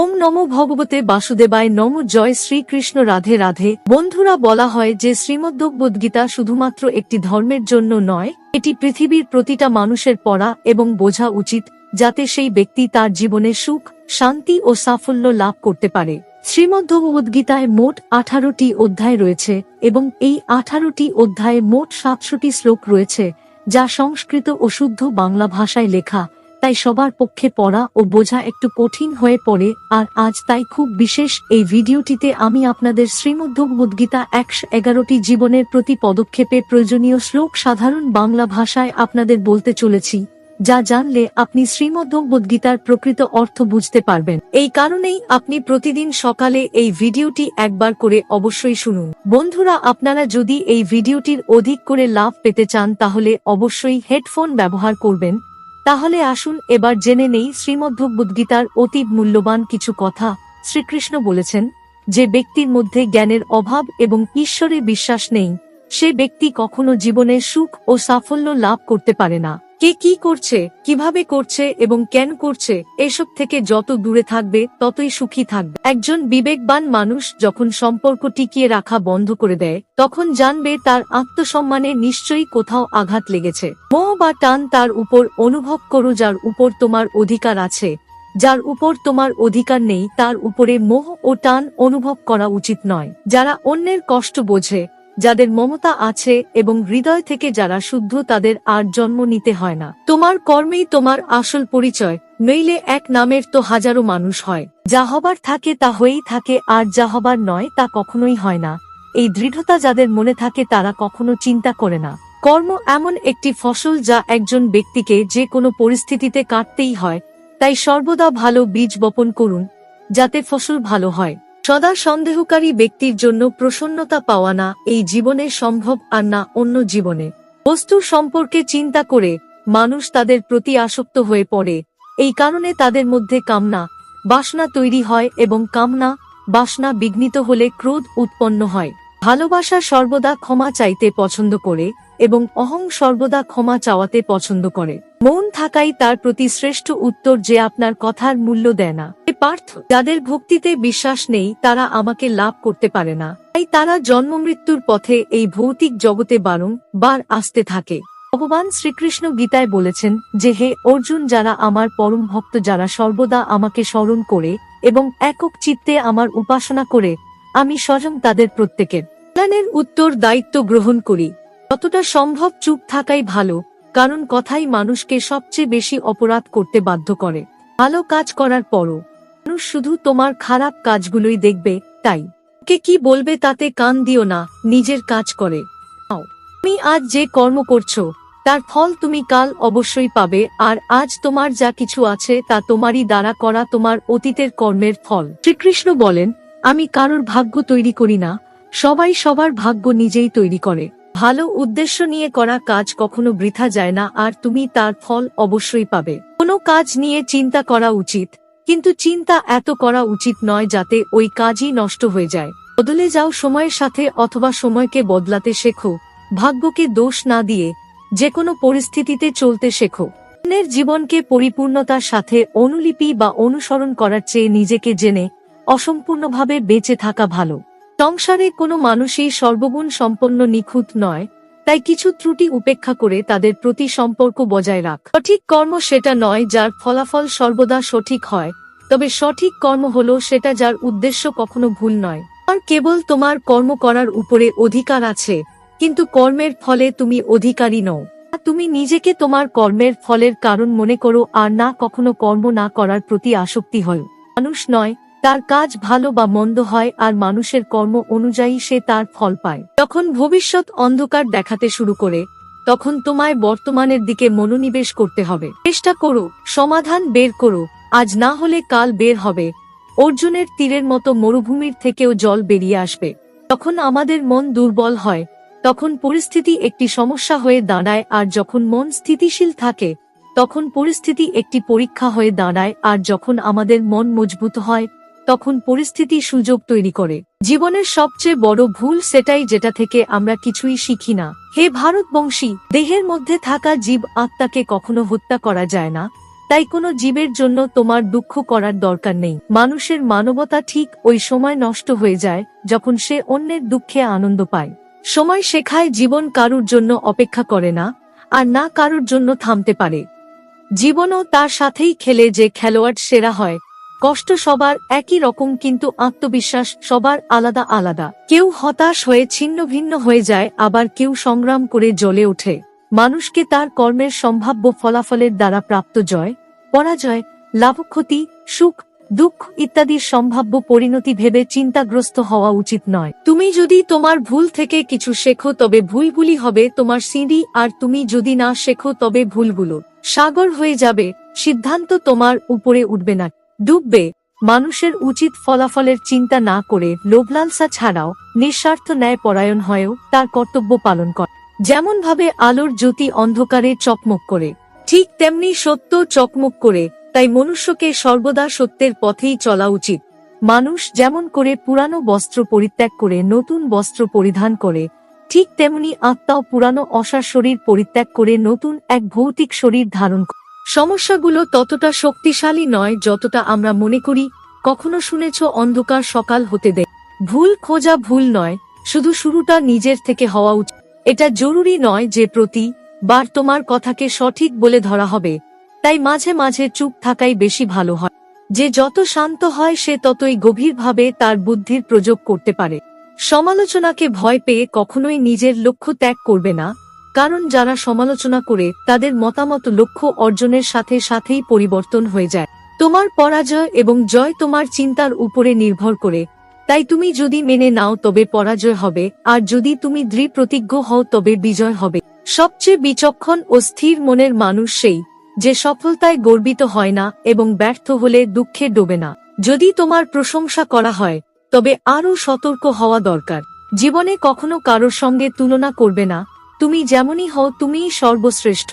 ওম নমো ভগবতে বাসুদেবায় নম জয় শ্রীকৃষ্ণ রাধে রাধে। বন্ধুরা, বলা হয় যে শ্রীমদ্ভগবদ্গীতা শুধুমাত্র একটি ধর্মের জন্য নয়, এটি পৃথিবীর প্রতিটা মানুষের পড়া এবং বোঝা উচিত, যাতে সেই ব্যক্তি তার জীবনে সুখ, শান্তি ও সাফল্য লাভ করতে পারে। শ্রীমদ্ভগবদ্গীতায় মোট আঠারোটি অধ্যায় রয়েছে এবং এই আঠারোটি অধ্যায়ে মোট সাতশোটি শ্লোক রয়েছে, যা সংস্কৃত ও শুদ্ধ বাংলা ভাষায় লেখা। তাই সবার পক্ষে পড়া ও বোঝা একটু কঠিন হয়ে পড়ে, আর আজ তাই খুব বিশেষ এই ভিডিওটিতে আমি আপনাদের শ্রীমদ্ভগবদ্গীতা একশো এগারোটি জীবনের প্রতি পদক্ষেপে প্রয়োজনীয় শ্লোক সাধারণ বাংলা ভাষায় আপনাদের বলতে চলেছি, যা জানলে আপনি শ্রীমদ্ভগবদ্গীতার প্রকৃত অর্থ বুঝতে পারবেন। এই কারণেই আপনি প্রতিদিন সকালে এই ভিডিওটি একবার করে অবশ্যই শুনুন। বন্ধুরা, আপনারা যদি এই ভিডিওটির অধিক করে লাভ পেতে চান, তাহলে অবশ্যই হেডফোন ব্যবহার করবেন তাহলে আসুন এবার জেনে নেই শ্রীমদ্ভগবদ্গীতার অতি মূল্যবান কিছু কথা। শ্রীকৃষ্ণ বলেছেন যে ব্যক্তির মধ্যে জ্ঞানের অভাব এবং ঈশ্বরে বিশ্বাস নেই, সে ব্যক্তি কখনো জীবনে সুখ ও সাফল্য লাভ করতে পারে না। কে কি করছে, কীভাবে করছে এবং কেন করছে, এসব থেকে যত দূরে থাকবে, ততই সুখী থাকবে। একজন বিবেকবান মানুষ যখন সম্পর্ক টিকিয়ে রাখা বন্ধ করে দেয়, তখন জানবে তার আত্মসম্মানে নিশ্চয়ই কোথাও আঘাত লেগেছে। মোহ বা টান তার উপর অনুভব করো যার উপর তোমার অধিকার আছে। যার উপর তোমার অধিকার নেই, তার উপরে মোহ ও টান অনুভব করা উচিত নয়। যারা অন্যের কষ্ট বোঝে যাদের মমতা আছে এবং হৃদয় থেকে যারা শুদ্ধ তাদের আর জন্ম নিতে হয় না। তোমার কর্মেই তোমার আসল পরিচয়, নইলে এক নামের তো হাজারো মানুষ হয়। যা হবার থাকে তা হয়েই থাকে, আর যা হবার নয় তা কখনোই হয় না। এই দৃঢ়তা যাদের মনে থাকে তারা কখনো চিন্তা করে না। কর্ম এমন একটি ফসল যা একজন ব্যক্তিকে যে কোনো পরিস্থিতিতে কাটতেই হয়, তাই সর্বদা ভালো বীজ বপন করুন, যাতে ফসল ভালো হয়। সদা সন্দেহকারী ব্যক্তির জন্য প্রসন্নতা পাওয়া না, এই জীবনে সম্ভব আর না অন্য জীবনে। বস্তুর সম্পর্কে চিন্তা করে মানুষ তাদের প্রতি আসক্ত হয়ে পড়ে। এই কারণে তাদের মধ্যে কামনা, বাসনা তৈরি হয় এবং কামনা, বাসনা বিঘ্নিত হলে ক্রোধ উৎপন্ন হয়। ভালোবাসা সর্বদা ক্ষমা চাইতে পছন্দ করে এবং অহং সর্বদা ক্ষমা চাওয়াতে পছন্দ করে। মন থাকাই তার প্রতি শ্রেষ্ঠ উত্তর যে আপনার কথার মূল্য দেয় না। পার্থ, যাদের ভক্তিতে বিশ্বাস নেই, তারা আমাকে লাভ করতে পারে না। তাই তারা জন্ম মৃত্যুর পথে এই ভৌতিক জগতে বারংবার আসতে থাকে। ভগবান শ্রীকৃষ্ণ গীতায় বলেছেন যে, হে অর্জুন, যারা আমার পরম ভক্ত, যারা সর্বদা আমাকে স্মরণ করে এবং একক চিত্তে আমার উপাসনা করে, আমি স্বয়ং তাদের প্রত্যেকের। কল্যাণের উত্তর দায়িত্ব গ্রহণ করি। যতটা সম্ভব চুপ থাকাই ভালো, কারণ কথাই মানুষকে সবচেয়ে বেশি অপরাধ করতে বাধ্য করে। ভালো কাজ করার পরও, মানুষ শুধু তোমার খারাপ কাজগুলোই দেখবে, তাই। কে কি বলবে তাতে কান দিও না, নিজের কাজ করে। তুমি আজ যে কর্ম করছ, তার ফল তুমি কাল অবশ্যই পাবে, আর আজ তোমার যা কিছু আছে তা তোমারই দ্বারা করা তোমার অতীতের কর্মের ফল। শ্রীকৃষ্ণ বলেন, আমি কারোর ভাগ্য তৈরি করি না, সবাই সবার ভাগ্য নিজেই তৈরি করে। ভালো উদ্দেশ্য নিয়ে করা কাজ কখনো বৃথা যায় না, আর তুমি তার ফল অবশ্যই পাবে। কোনো কাজ নিয়ে চিন্তা করা উচিত, কিন্তু চিন্তা এত করা উচিত নয় যাতে ওই কাজই নষ্ট হয়ে যায়। বদলে যাও সময়ের সাথে অথবা সময়কে বদলাতে শেখো, ভাগ্যকে দোষ না দিয়ে যে কোনো পরিস্থিতিতে চলতে শেখো। অন্যের জীবনকে পরিপূর্ণতার সাথে অনুলিপি বা অনুসরণ করার চেয়ে নিজেকে জেনে অসম্পূর্ণভাবে বেঁচে থাকা ভালো। সংসারে কোনো মানুষই সর্বগুণ সম্পন্ন নিখুঁত নয়, তাই কিছু ত্রুটি উপেক্ষা করে তাদের প্রতি সম্পর্ক বজায় রাখ। সঠিক কর্ম সেটা নয় যার ফলাফল সর্বদা সঠিক হয়, তবে সঠিক কর্ম হলো সেটা যার উদ্দেশ্য কখনো ভুল নয়। আর কেবল তোমার কর্ম করার উপরে অধিকার আছে, কিন্তু কর্মের ফলে তুমি অধিকারী নও। তুমি নিজেকে তোমার কর্মের ফলের কারণ মনে করো আর না কখনো কর্ম না করার প্রতি আসক্তি হয় মানুষ নয় তার কাজ ভালো বা মন্দ হয় আর মানুষের কর্ম অনুযায়ী সে তার ফল পায়। যখন ভবিষ্যৎ অন্ধকার দেখাতে শুরু করে, তখন তোমায় বর্তমানের দিকে মনোনিবেশ করতে হবে। চেষ্টা করো, সমাধান বের করো, আজ না হলে কাল বের হবে। অর্জুনের তীরের মতো মরুভূমির থেকেও জল বেরিয়ে আসবে। তখন আমাদের মন দুর্বল হয়, তখন পরিস্থিতি একটি সমস্যা হয়ে দাঁড়ায় আর যখন মন স্থিতিশীল থাকে, তখন পরিস্থিতি একটি পরীক্ষা হয়ে দাঁড়ায় আর যখন আমাদের মন মজবুত হয় তখন পরিস্থিতি সুযোগ তৈরি করে। জীবনের সবচেয়ে বড় ভুল সেটাই যেটা থেকে আমরা কিছুই শিখি না। হে ভারতবংশী, দেহের মধ্যে থাকা জীব আত্মাকে কখনো হত্যা করা যায় না। তাই কোনো জীবের জন্য তোমার দুঃখ করার দরকার নেই। মানুষের মানবতা ঠিক ওই সময় নষ্ট হয়ে যায়, যখন সে অন্যের দুঃখে আনন্দ পায়। সময় শেখায় জীবন কারুর জন্য অপেক্ষা করে না, আর না কারুর জন্য থামতে পারে। জীবনও তার সাথেই খেলে যে খেলোয়াড় সেরা হয় কষ্ট সবার একই রকম কিন্তু আত্মবিশ্বাস সবার আলাদা আলাদা। কেউ হতাশ হয়ে ছিন্ন ভিন্ন হয়ে যায়, আবার কেউ সংগ্রাম করে জ্বলে ওঠে। মানুষকে তার কর্মের সম্ভাব্য ফলাফলের দ্বারা প্রাপ্ত জয়, পরাজয়, লাভক্ষতি, সুখ, দুঃখ ইত্যাদির সম্ভাব্য পরিণতি ভেবে চিন্তাগ্রস্ত হওয়া উচিত নয়। তুমি যদি তোমার ভুল থেকে কিছু শেখো, তবে ভুলগুলি হবে তোমার সিঁড়ি, আর তুমি যদি না শেখো, তবে ভুলগুলো। সাগর হয়ে যাবে, সিদ্ধান্ত তোমার উপরে উঠবে না। ডুববে। মানুষের উচিত ফলাফলের চিন্তা না করে লোভলালসা ছাড়াও নিঃস্বার্থ ন্যায় পরায়ণ হয়েও তার কর্তব্য পালন করে। যেমন ভাবে আলোর জ্যোতি অন্ধকারে চকমক করে, ঠিক তেমনি সত্য চকমক করে, তাই মনুষ্যকে সর্বদা সত্যের পথেই চলা উচিত। মানুষ যেমন করে পুরানো বস্ত্র পরিত্যাগ করে নতুন বস্ত্র পরিধান করে, ঠিক তেমনি আত্মাও পুরানো অসার শরীর পরিত্যাগ করে নতুন এক ভৌতিক শরীর ধারণ করে সমস্যাগুলো ততটা শক্তিশালী নয় যতটা আমরা মনে করি, কখনো শুনেছ অন্ধকার সকাল হতে দেয়। ভুল খোঁজা ভুল নয়, শুধু শুরুটা নিজের থেকে হওয়া উচিত। এটা জরুরি নয় যে প্রতি বার তোমার কথাকে সঠিক বলে ধরা হবে, তাই মাঝে মাঝে চুপ থাকাই বেশি ভালো হয়। যে যত শান্ত হয় সে ততই গভীরভাবে তার বুদ্ধির প্রয়োগ করতে পারে। সমালোচনাকে ভয় পেয়ে কখনোই নিজের লক্ষ্য ত্যাগ করবে না। কারণ যারা সমালোচনা করে, তাদের মতামত লক্ষ্য অর্জনের সাথে সাথেই পরিবর্তন হয়ে যায়। তোমার পরাজয় এবং জয় তোমার চিন্তার উপরে নির্ভর করে। তাই তুমি যদি মেনে নাও তবে পরাজয় হবে, আর যদি তুমি দৃঢ় প্রতিজ্ঞ হও তবে বিজয় হবে। সবচেয়ে বিচক্ষণ ও স্থির মনের মানুষ সেই, যে সফলতায় গর্বিত হয় না এবং ব্যর্থ হলে দুঃখে ডোবে না। যদি তোমার প্রশংসা করা হয়, তবে আরও সতর্ক হওয়া দরকার। জীবনে কখনো কারোর সঙ্গে তুলনা করবে না তুমি যেমনই হও তুমিই সর্বশ্রেষ্ঠ।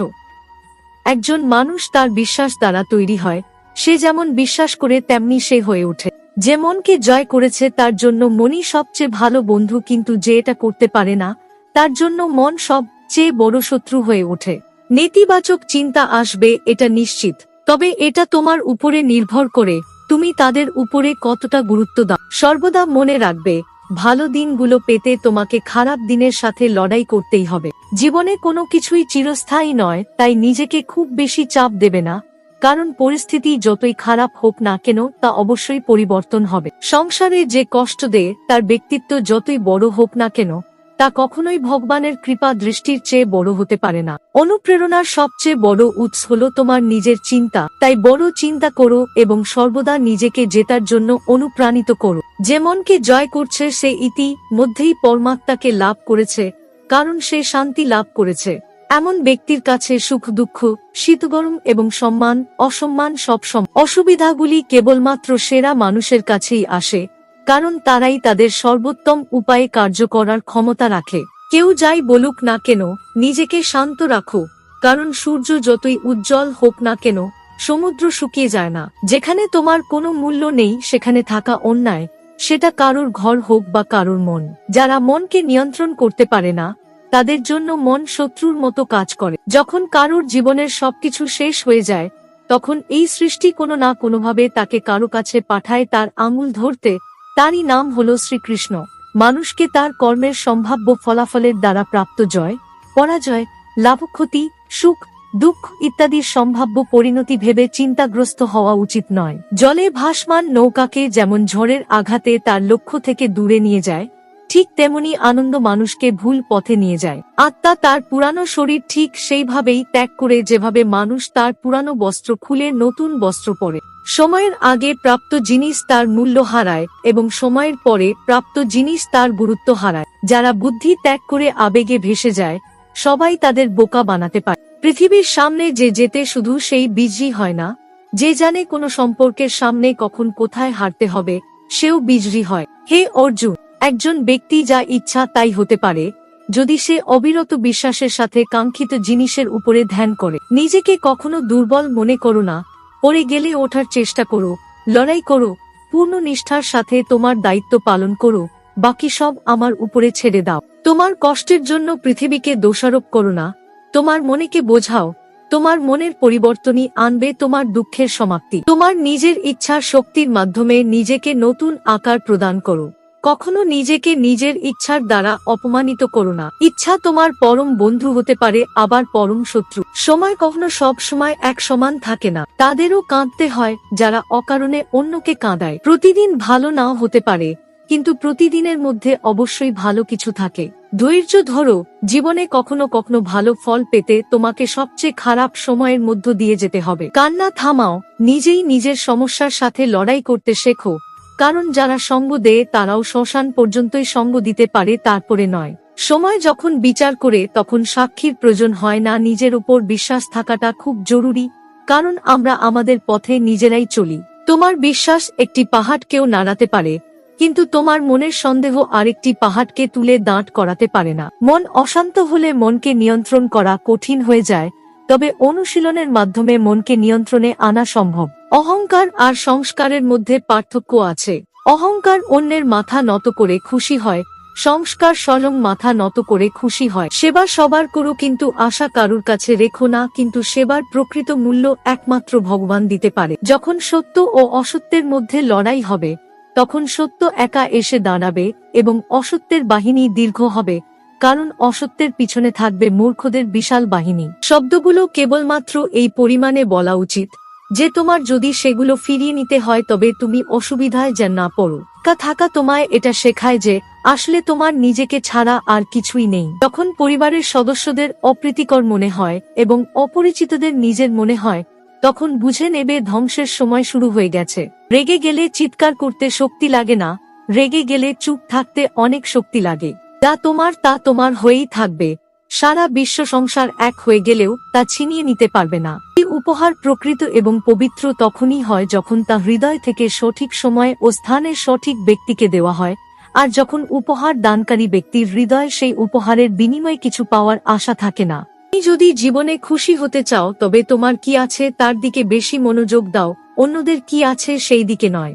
একজন মানুষ তার বিশ্বাস দ্বারা তৈরি হয়, সে যেমন বিশ্বাস করে তেমনি সে হয়ে ওঠে। যে মনকে জয় করেছে তার জন্য মনই সবচেয়ে ভালো বন্ধু, কিন্তু যে এটা করতে পারে না, তার জন্য মন সবচেয়ে বড় শত্রু হয়ে ওঠে। নেতিবাচক চিন্তা আসবে, এটা নিশ্চিত। তবে এটা তোমার উপরে নির্ভর করে, তুমি তাদের উপরে কতটা গুরুত্ব দাও। সর্বদা মনে রাখবে ভালো দিনগুলো পেতে তোমাকে খারাপ দিনের সাথে লড়াই করতেই হবে। জীবনে কোনো কিছুই চিরস্থায়ী নয়, তাই নিজেকে খুব বেশি চাপ দেবে না। কারণ পরিস্থিতি যতই খারাপ হোক না কেন, তা অবশ্যই পরিবর্তন হবে। সংসারে যে কষ্ট দেয় তার ব্যক্তিত্ব যতই বড় হোক না কেন, তা কখনোই ভগবানের কৃপা দৃষ্টির চেয়ে বড় হতে পারে না। অনুপ্রেরণার সবচেয়ে বড় উৎস হল তোমার নিজের চিন্তা। তাই বড় চিন্তা করো এবং সর্বদা নিজেকে জেতার জন্য অনুপ্রাণিত করো। যে মনকে জয় করছে সে ইতি মধ্যেই পরমাত্মাকে লাভ করেছে, কারণ সে শান্তি লাভ করেছে। এমন ব্যক্তির কাছে সুখ, দুঃখ, শীত, গরম এবং সম্মান, অসম্মান সব অসুবিধাগুলি কেবলমাত্র সেরা মানুষের কাছেই আসে, কারণ তারাই তাদের সর্বোত্তম উপায়ে কার্য করার ক্ষমতা রাখে। কেউ যাই বলুক না কেন, নিজেকে শান্ত রাখো, কারণ সূর্য যতই উজ্জ্বল হোক না কেন, সমুদ্র শুকিয়ে যায় না। যেখানে তোমার কোনো মূল্য নেই, সেখানে থাকা অন্যায় সেটা কারোর ঘর হোক বা কারোর মন। যারা মনকে নিয়ন্ত্রণ করতে পারে না, তাদের জন্য মন শত্রুর মতো কাজ করে। যখন কারোর জীবনের সবকিছু শেষ হয়ে যায়, তখন এই সৃষ্টি কোনো না কোনোভাবে তাকে কারও কাছে পাঠায় তার আঙুল ধরতে। তারই নাম হল শ্রীকৃষ্ণ। মানুষকে তার কর্মের সম্ভাব্য ফলাফলের দ্বারা প্রাপ্ত জয়, পরাজয়, লাভক্ষতি, সুখ দুঃখ ইত্যাদির সম্ভাব্য পরিণতি ভেবে চিন্তাগ্রস্ত হওয়া উচিত নয়। জলে ভাসমান নৌকাকে যেমন ঝড়ের আঘাতে তার লক্ষ্য থেকে দূরে নিয়ে যায়, ঠিক তেমনি আনন্দ মানুষকে ভুল পথে নিয়ে যায়। আত্মা তার পুরানো শরীর ঠিক সেইভাবেই ত্যাগ করে যেভাবে মানুষ তার পুরানো বস্ত্র খুলে নতুন বস্ত্র পরে। সময়ের আগে প্রাপ্ত জিনিস তার মূল্য হারায় এবং সময়ের পরে প্রাপ্ত জিনিস তার গুরুত্ব হারায়। যারা বুদ্ধি ত্যাগ করে আবেগে ভেসে যায়, সবাই তাদের বোকা বানাতে পারে। পৃথিবীর সামনে যে যেতে শুধু সেই বিজয়ী হয় না। যে জানে কোনো সম্পর্কের সামনে কখন কোথায় হারতে হবে, সেও বিজয়ী হয়। হে অর্জুন, একজন ব্যক্তি যা ইচ্ছা তাই হতে পারে। যদি সে অবিরত বিশ্বাসের সাথে কাঙ্ক্ষিত জিনিসের উপরে ধ্যান করে, নিজেকে কখনো দুর্বল মনে করো না। পরে গেলে ওঠার চেষ্টা করো, লড়াই করো, পূর্ণ নিষ্ঠার সাথে তোমার দায়িত্ব পালন করো, বাকি সব আমার উপরে ছেড়ে দাও। তোমার কষ্টের জন্য পৃথিবীকে দোষারোপ করো না। তোমার মনেকে বোঝাও, তোমার মনের পরিবর্তনই আনবে তোমার দুঃখের সমাপ্তি। তোমার নিজের ইচ্ছার শক্তির মাধ্যমে নিজেকে নতুন আকার প্রদান করো। কখনো নিজেকে নিজের ইচ্ছার দ্বারা অপমানিত করো না। ইচ্ছা তোমার পরম বন্ধু হতে পারে, আবার পরম শত্রু। সময় কখনো সব সময় এক সমান থাকে না। তাদেরও কাঁদতে হয়, যারা অকারণে অন্যকে কাঁদায়। প্রতিদিন ভালো নাও হতে পারে কিন্তু প্রতিদিনের মধ্যে অবশ্যই ভালো কিছু থাকে। ধৈর্য ধরো, জীবনে কখনো কখনো ভালো ফল পেতে তোমাকে সবচেয়ে খারাপ সময়ের মধ্য দিয়ে যেতে হবে। কান্না থামাও, নিজেই নিজের সমস্যার সাথে লড়াই করতে শেখো। কারণ যারা সঙ্গ দেয়, তারাও শ্মশান পর্যন্তই সঙ্গ দিতে পারে, তারপরে নয়। সময় যখন বিচার করে, তখন সাক্ষীর প্রয়োজন হয় না নিজের উপর বিশ্বাস থাকাটা খুব জরুরি, কারণ আমরা আমাদের পথে নিজেরাই চলি। তোমার বিশ্বাস একটি পাহাড়কেও নাড়াতে পারে কিন্তু তোমার মনের সন্দেহ আরেকটি পাহাড়কে তুলে দাঁট করাতে পারে না। মন অশান্ত হলে মনকে নিয়ন্ত্রণ করা কঠিন হয়ে যায়, তবে অনুশীলনের মাধ্যমে মনকে নিয়ন্ত্রণে আনা সম্ভব। অহংকার আর সংস্কারের মধ্যে পার্থক্য আছে। অহংকার অন্যের মাথা নত করে খুশি হয়, সংস্কার স্বয়ং মাথা নত করে খুশি হয়। সেবা সবার করো কিন্তু আশা কারুর কাছে রেখো না, কিন্তু সেবার প্রকৃত মূল্য একমাত্র ভগবান দিতে পারে। যখন সত্য ও অসত্যের মধ্যে লড়াই হবে তখন সত্য একা এসে দাঁড়াবে এবং অসত্যের বাহিনী দীর্ঘ হবে, কারণ অসত্যের পিছনে থাকবে মূর্খদের বিশাল বাহিনী। শব্দগুলো কেবলমাত্র এই পরিমাণে বলা উচিত যে তোমার যদি সেগুলো ফিরিয়ে নিতে হয় তবে তুমি অসুবিধায় যেন না পড়ো। কা থাকা তোমায় এটা শেখায় যে আসলে তোমার নিজেকে ছাড়া আর কিছুই নেই। যখন পরিবারের সদস্যদের অপ্রীতিকর মনে হয় এবং অপরিচিতদের নিজের মনে হয় তখন বুঝে নেবে ধ্বংসের সময় শুরু হয়ে গেছে। রেগে গেলে চিৎকার করতে শক্তি লাগে না, রেগে গেলে চুপ থাকতে অনেক শক্তি লাগে। যা তোমার তা তোমার হয়েই থাকবে। সারা বিশ্ব সংসার এক হয়ে গেলেও তা ছিনিয়ে নিতে পারবে না। এই উপহার প্রকৃত এবং পবিত্র তখনই হয় যখন তা হৃদয় থেকে সঠিক সময় ও স্থানের সঠিক ব্যক্তিকে দেওয়া হয়, আর যখন উপহার দানকারী ব্যক্তির হৃদয় সেই উপহারের বিনিময়ে কিছু পাওয়ার আশা থাকে না। তুমি যদি জীবনে খুশি হতে চাও, তবে তোমার কি আছে তার দিকে বেশি মনোযোগ দাও, অন্যদের কি আছে সেই দিকে নয়।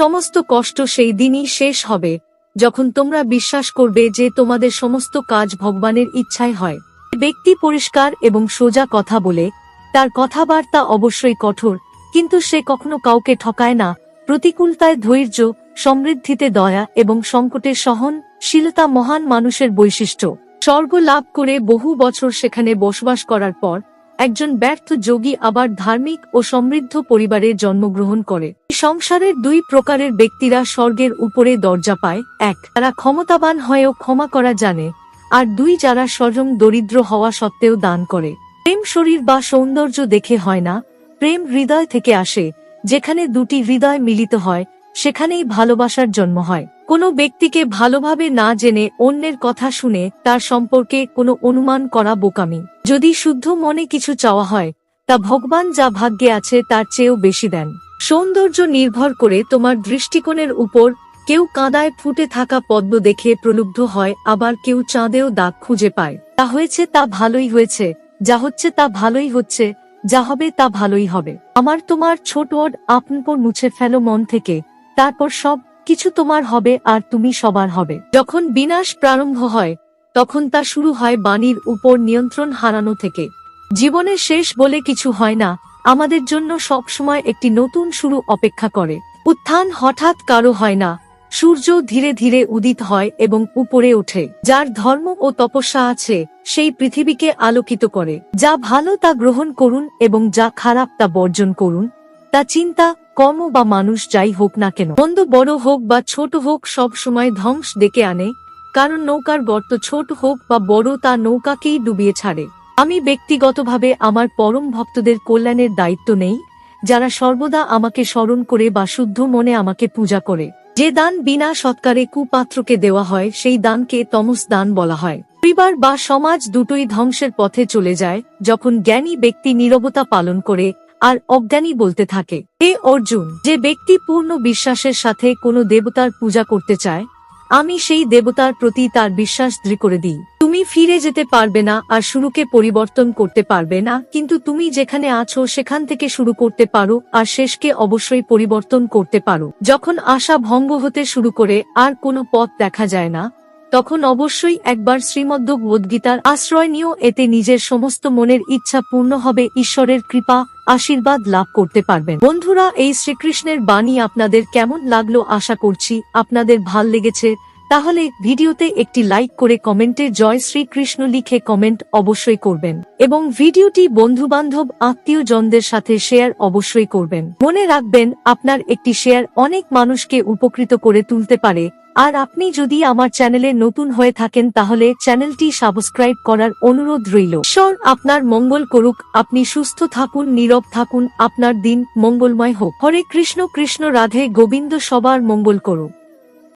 সমস্ত কষ্ট সেই দিনই শেষ হবে, যখন তোমরা বিশ্বাস করবে যে তোমাদের সমস্ত কাজ ভগবানের ইচ্ছায় হয়। ব্যক্তি পরিষ্কার এবং সোজা কথা বলে, তার কথাবার্তা অবশ্যই কঠোর, কিন্তু সে কখনো কাউকে ঠকায় না। প্রতিকূলতায় ধৈর্য, সমৃদ্ধিতে দয়া এবং সংকটের সহনশীলতা মহান মানুষের বৈশিষ্ট্য। স্বর্গ লাভ করে বহু বছর সেখানে বসবাস করার পর, একজন ব্যর্থ যোগী আবার ধার্মিক ও সমৃদ্ধ পরিবারে জন্মগ্রহণ করে। সংসারের দুই প্রকারের ব্যক্তিরা স্বর্গের উপরে দরজা পায়। এক, তারা ক্ষমতাবান হয়েও ক্ষমা করা জানে, আর দুই, যারা স্বয়ং দরিদ্র হওয়া সত্ত্বেও দান করে। প্রেম শরীর বা সৌন্দর্য দেখে হয় না, প্রেম হৃদয় থেকে আসে, যেখানে দুটি হৃদয় মিলিত হয় সেখানেই ভালোবাসার জন্ম হয়। কোনো ব্যক্তিকে ভালোভাবে না জেনে অন্যের কথা শুনে তার সম্পর্কে কোনো অনুমান করা বোকামি। যদি শুদ্ধ মনে কিছু চাওয়া হয়, তা ভগবান যা ভাগ্যে আছে তার চেয়েও বেশি দেন। সৌন্দর্য নির্ভর করে তোমার দৃষ্টিকোণের উপর কেউ কাঁদায় ফুটে থাকা পদ্ম দেখে প্রলুব্ধ হয়, আবার কেউ চাঁদেও দাগ খুঁজে পায়। তা হয়েছে, তা ভালোই হয়েছে, যা হচ্ছে তা ভালোই হচ্ছে, যা হবে তা ভালোই হবে। আমার তোমার ছোট আপনপর মুছে ফেলো মন থেকে তারপর সব কিছু তোমার হবে আর তুমি সবার হবে। যখন বিনাশ প্রারম্ভ হয়, তখন তা শুরু হয় বাণীর উপর নিয়ন্ত্রণ হারানো থেকে। জীবনের শেষ বলে কিছু হয় না, আমাদের জন্য সব সময় একটি নতুন শুরু অপেক্ষা করে। উত্থান হঠাৎ কারও হয় না, সূর্য ধীরে ধীরে উদিত হয় এবং উপরে ওঠে। যার ধর্ম ও তপস্যা আছে, সেই পৃথিবীকে আলোকিত করে। যা ভালো তা গ্রহণ করুন এবং যা খারাপ তা বর্জন করুন। তা চিন্তা কর্ম বা মানুষ যাই হোক না কেন মন্দ বড় হোক বা ছোট হোক সব সময় ধ্বংস ডেকে আনে, কারণ নৌকার গর্ত ছোট হোক বা বড় তা নৌকাকেই ডুবিয়ে ছাড়ে। আমি ব্যক্তিগতভাবে আমার পরম ভক্তদের কল্যাণের দায়িত্ব নেই, যারা সর্বদা আমাকে স্মরণ করে বা শুদ্ধ মনে আমাকে পূজা করে। যে দান বিনা সৎকারে কুপাত্রকে দেওয়া হয়, সেই দানকে তমস দান বলা হয়। পরিবার বা সমাজ দুটোই ধ্বংসের পথে চলে যায়, যখন জ্ঞানী ব্যক্তি নীরবতা পালন করে আর অজ্ঞানী বলতে থাকে। এ অর্জুন, যে ব্যক্তি পূর্ণ বিশ্বাসের সাথে কোনো দেবতার পূজা করতে চায়, আমি সেই দেবতার প্রতি তার বিশ্বাস দৃঢ় করে দিই। তুমি ফিরে যেতে পারবে না আর শুরুকে পরিবর্তন করতে পারবে না, কিন্তু তুমি যেখানে আছো সেখান থেকে শুরু করতে পারো আর শেষকে অবশ্যই পরিবর্তন করতে পারো। যখন আশা ভঙ্গ হতে শুরু করে, আর কোনো পথ দেখা যায় না তখন অবশ্যই একবার শ্রীমদ্ভগবদ্গীতার আশ্রয় নিয়েও এতে নিজের সমস্ত মনের ইচ্ছা পূর্ণ হবে, ঈশ্বরের কৃপা, আশীর্বাদ লাভ করতে পারবেন। বন্ধুরা, এই শ্রীকৃষ্ণের বাণী আপনাদের কেমন লাগল আশা করছি আপনাদের ভালো লেগেছে, তাহলে ভিডিওতে একটি লাইক করে কমেন্টে জয় শ্রীকৃষ্ণ লিখে কমেন্ট অবশ্যই করবেন এবং ভিডিওটি বন্ধুবান্ধব, আত্মীয়জনদের সাথে শেয়ার অবশ্যই করবেন। মনে রাখবেন, আপনার একটি শেয়ার অনেক মানুষকে উপকৃত করে তুলতে পারে আর আপনি যদি আমার চ্যানেলে নতুন হয়ে থাকেন তাহলে চ্যানেলটি সাবস্ক্রাইব করার অনুরোধ রইল। ঈশ্বর আপনার মঙ্গল করুক, আপনি সুস্থ থাকুন, নীরব থাকুন, আপনার দিন মঙ্গলময় হোক। হরে কৃষ্ণ কৃষ্ণ রাধে, গোবিন্দ সবার মঙ্গল করুক।